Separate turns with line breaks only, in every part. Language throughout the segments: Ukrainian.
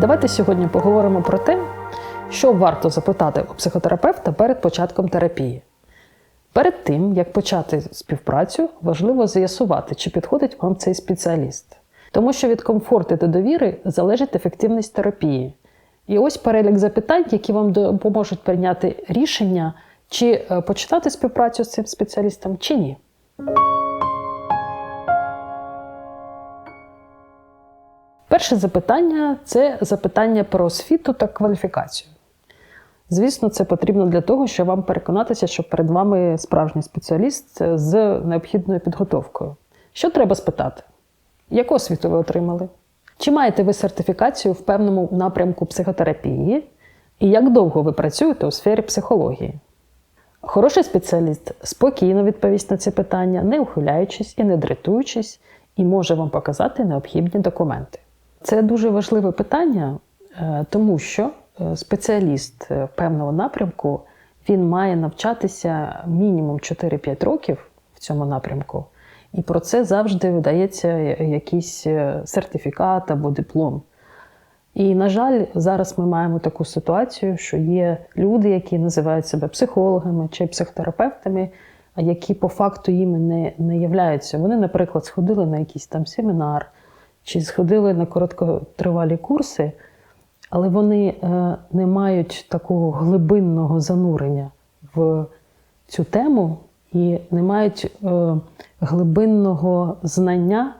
Давайте сьогодні поговоримо про те, що варто запитати у психотерапевта перед початком терапії. Перед тим, як почати співпрацю, важливо з'ясувати, чи підходить вам цей спеціаліст. Тому що від комфорту до довіри залежить ефективність терапії. І ось перелік запитань, які вам допоможуть прийняти рішення, чи е, починати співпрацю з цим спеціалістом, чи ні. Перше запитання це запитання про освіту та кваліфікацію. Звісно, це потрібно для того, щоб вам переконатися, що перед вами справжній спеціаліст з необхідною підготовкою. Що треба спитати? Яку освіту ви отримали? Чи маєте ви сертифікацію в певному напрямку психотерапії? І як довго ви працюєте у сфері психології? Хороший спеціаліст спокійно відповість на ці питання, не ухиляючись і не дратуючись, і може вам показати необхідні документи. Це дуже важливе питання, е, тому що е, спеціаліст е, певного напрямку він має навчатися мінімум 4-5 років в цьому напрямку, і про це завжди видається якийсь сертифікат або диплом. І, на жаль, зараз ми маємо таку ситуацію, що є люди, які називають себе психологами чи психотерапевтами, які по факту їми не, не являються. Вони, наприклад, сходили на якийсь там семінар чи сходили на короткотривалі курси, але вони е, не мають такого глибинного занурення в цю тему і не мають е, глибинного знання.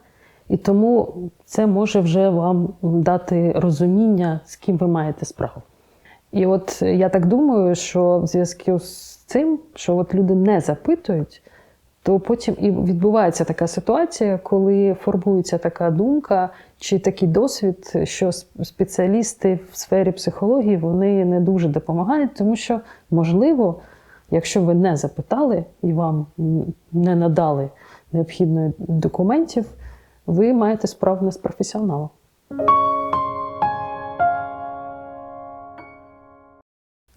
І тому це може вже вам дати розуміння, з ким ви маєте справу. І от я так думаю, що в зв'язку з цим, що от люди не запитують, то потім і відбувається така ситуація, коли формується така думка чи такий досвід, що спеціалісти в сфері психології вони не дуже допомагають, тому що, можливо, якщо ви не запитали і вам не надали необхідних документів, ви маєте справу не з професіоналом.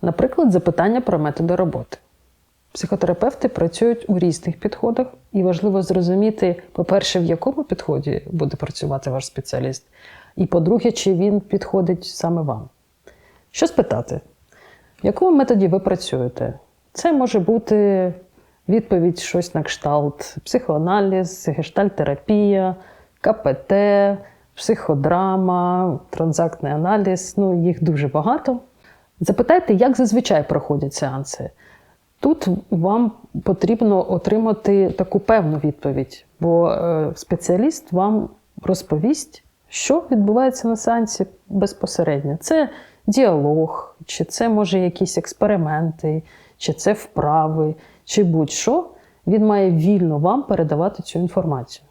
Наприклад, запитання про методи роботи. Психотерапевти працюють у різних підходах, і важливо зрозуміти, по-перше, в якому підході буде працювати ваш спеціаліст, і по-друге, чи він підходить саме вам. Що спитати? В якому методі ви працюєте? Це може бути відповідь щось на кшталт, психоаналіз, гештальтерапія, КПТ, психодрама, транзактний аналіз ну, їх дуже багато. Запитайте, як зазвичай проходять сеанси. Тут вам потрібно отримати таку певну відповідь, бо е, спеціаліст вам розповість, що відбувається на сеансі безпосередньо. Це діалог, чи це може якісь експерименти, чи це вправи, чи будь-що. Він має вільно вам передавати цю інформацію.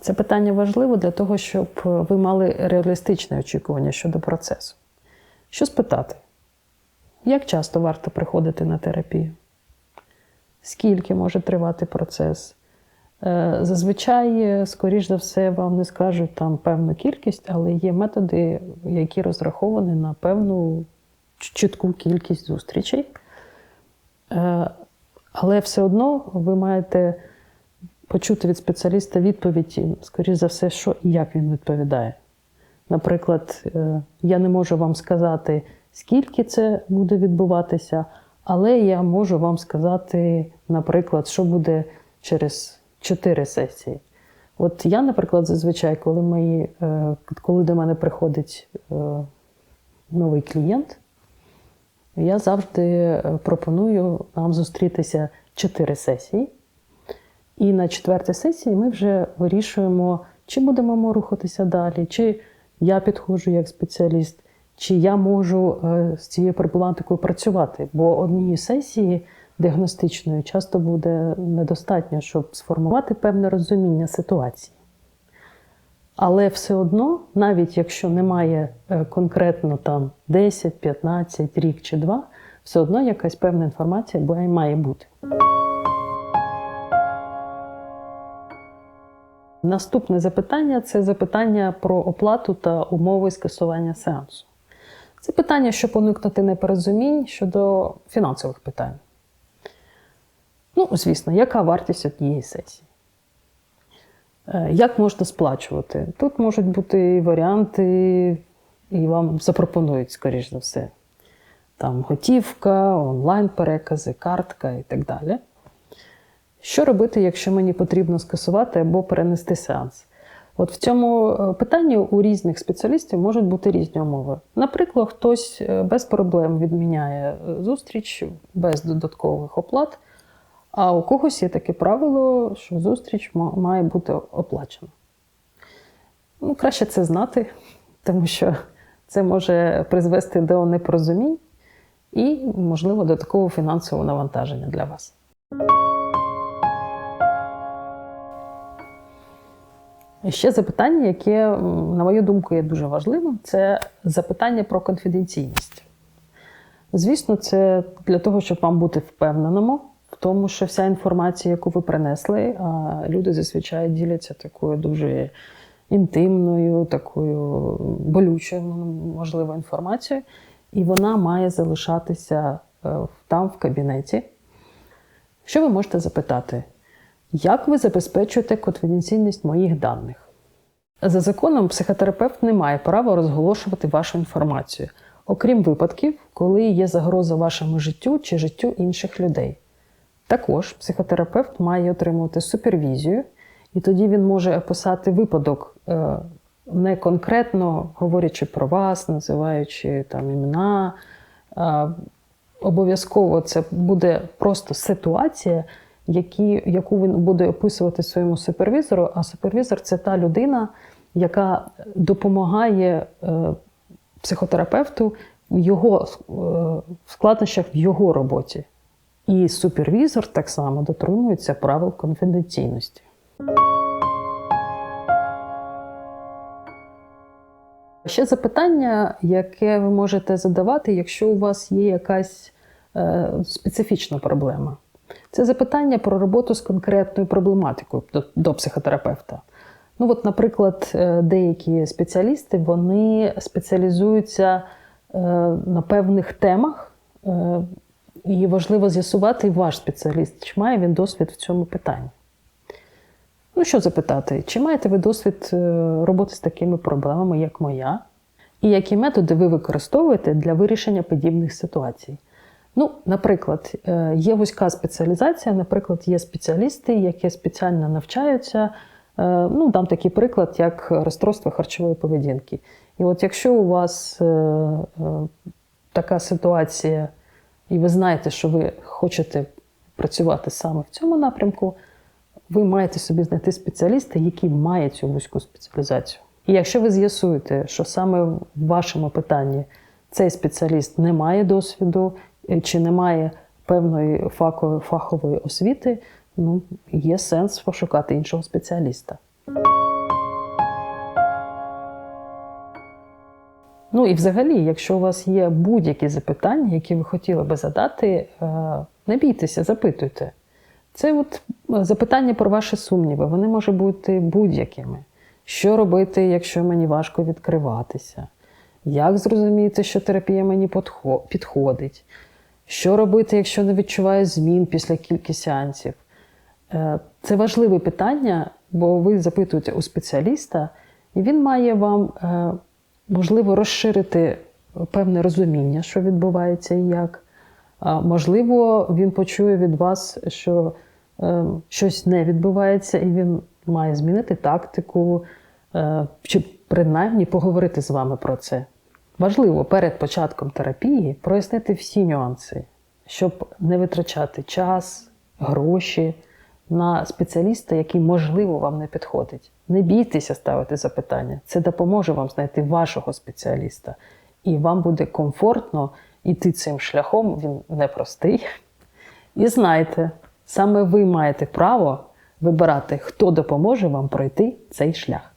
Це питання важливо для того, щоб ви мали реалістичне очікування щодо процесу. Що спитати? Як часто варто приходити на терапію? Скільки може тривати процес? Е, зазвичай, скоріш за все, вам не скажуть там певну кількість, але є методи, які розраховані на певну чітку кількість зустрічей. Е, але все одно ви маєте почути від спеціаліста відповідь, скоріш за все, що і як він відповідає. Наприклад, е, я не можу вам сказати, скільки це буде відбуватися, але я можу вам сказати, наприклад, що буде через 4 сесії. От я, наприклад, зазвичай, коли мої, е, коли до мене приходить е, новий клієнт, я завжди пропоную нам зустрітися 4 сесії. І на четвертій сесії ми вже вирішуємо, чи будемо рухатися далі, чи я підходжу як спеціаліст, чи я можу е, з цією проблематикою працювати. Бо однієї сесії діагностичної часто буде недостатньо, щоб сформувати певне розуміння ситуації. Але все одно, навіть якщо немає е, конкретно там 10, 15, рік чи два, все одно якась певна інформація має бути. Наступне запитання це запитання про оплату та умови скасування сеансу. Це питання, щоб уникнути непорозумінь щодо фінансових питань. Ну, звісно, яка вартість однієї сесії? Е, Як можна сплачувати? Тут можуть бути і варіанти, і вам запропонують, скоріш за все. Там готівка, онлайн-перекази, картка і так далі. Що робити, якщо мені потрібно скасувати або перенести сеанс? От в цьому е, питанні у різних спеціалістів можуть бути різні умови. Наприклад, хтось е, без проблем відміняє е, зустріч без додаткових оплат, а у когось є таке правило, що зустріч має бути оплачена. Ну, краще це знати, тому що це може призвести до непорозумінь і, можливо, до такого фінансового навантаження для вас. Ще запитання, яке, на мою думку, є дуже важливим, це запитання про конфіденційність. Звісно, це для того, щоб вам бути впевненому в тому, що вся інформація, яку ви принесли, люди зазвичай діляться такою дуже інтимною, такою болючою, можливо, інформацією, і вона має залишатися е, там, в кабінеті. Що ви можете запитати? Як ви забезпечуєте конфіденційність моїх даних? За законом, психотерапевт не має права розголошувати вашу інформацію, окрім випадків, коли є загроза вашому життю чи життю інших людей. Також психотерапевт має отримувати супервізію, і тоді він може описати випадок, е, не конкретно говорячи про вас, називаючи там імена. Обов'язково це буде просто ситуація, які, яку він буде описувати своєму супервізору. А супервізор це та людина, яка допомагає е, психотерапевту в його е, складнощах в його роботі. І супервізор так само дотримується правил конфіденційності. Ще запитання, яке ви можете задавати, якщо у вас є якась е, специфічна проблема. Це запитання про роботу з конкретною проблематикою до, до психотерапевта. Ну, от, наприклад, е, деякі спеціалісти вони спеціалізуються е, на певних темах, е, і важливо з'ясувати ваш спеціаліст, чи має він досвід в цьому питанні. Ну, що запитати? Чи маєте ви досвід роботи з такими проблемами, як моя? І які методи ви використовуєте для вирішення подібних ситуацій? Ну, наприклад, е, є вузька спеціалізація, наприклад, є спеціалісти, які спеціально навчаються. Е, Ну, дам такий приклад, як розстройство харчової поведінки. І от якщо у вас е, така ситуація, і ви знаєте, що ви хочете працювати саме в цьому напрямку, ви маєте собі знайти спеціаліста, який має цю вузьку спеціалізацію. І якщо ви з'ясуєте, що саме в вашому питанні цей спеціаліст не має досвіду чи не має певної фахової, фахової освіти, ну, є сенс пошукати іншого спеціаліста. Ну і взагалі, якщо у вас є будь-які запитання, які ви хотіли би задати, е, не бійтеся, запитуйте. Це от е, запитання про ваші сумніви. Вони можуть бути будь-якими. Що робити, якщо мені важко відкриватися? Як зрозуміти, що терапія мені підходить? Що робити, якщо не відчуваю змін після кількох сеансів? Е, Це важливе питання, бо ви запитуєте у спеціаліста, і він має вам, е, можливо, розширити певне розуміння, що відбувається і як. Можливо, він почує від вас, що е, щось не відбувається, і він має змінити тактику, чи принаймні поговорити з вами про це. Важливо перед початком терапії прояснити всі нюанси, щоб не витрачати час, гроші на спеціаліста, який, можливо, вам не підходить. Не бійтеся ставити запитання. Це допоможе вам знайти вашого спеціаліста. І вам буде комфортно йти цим шляхом, він непростий. І знайте, саме ви маєте право вибирати, хто допоможе вам пройти цей шлях.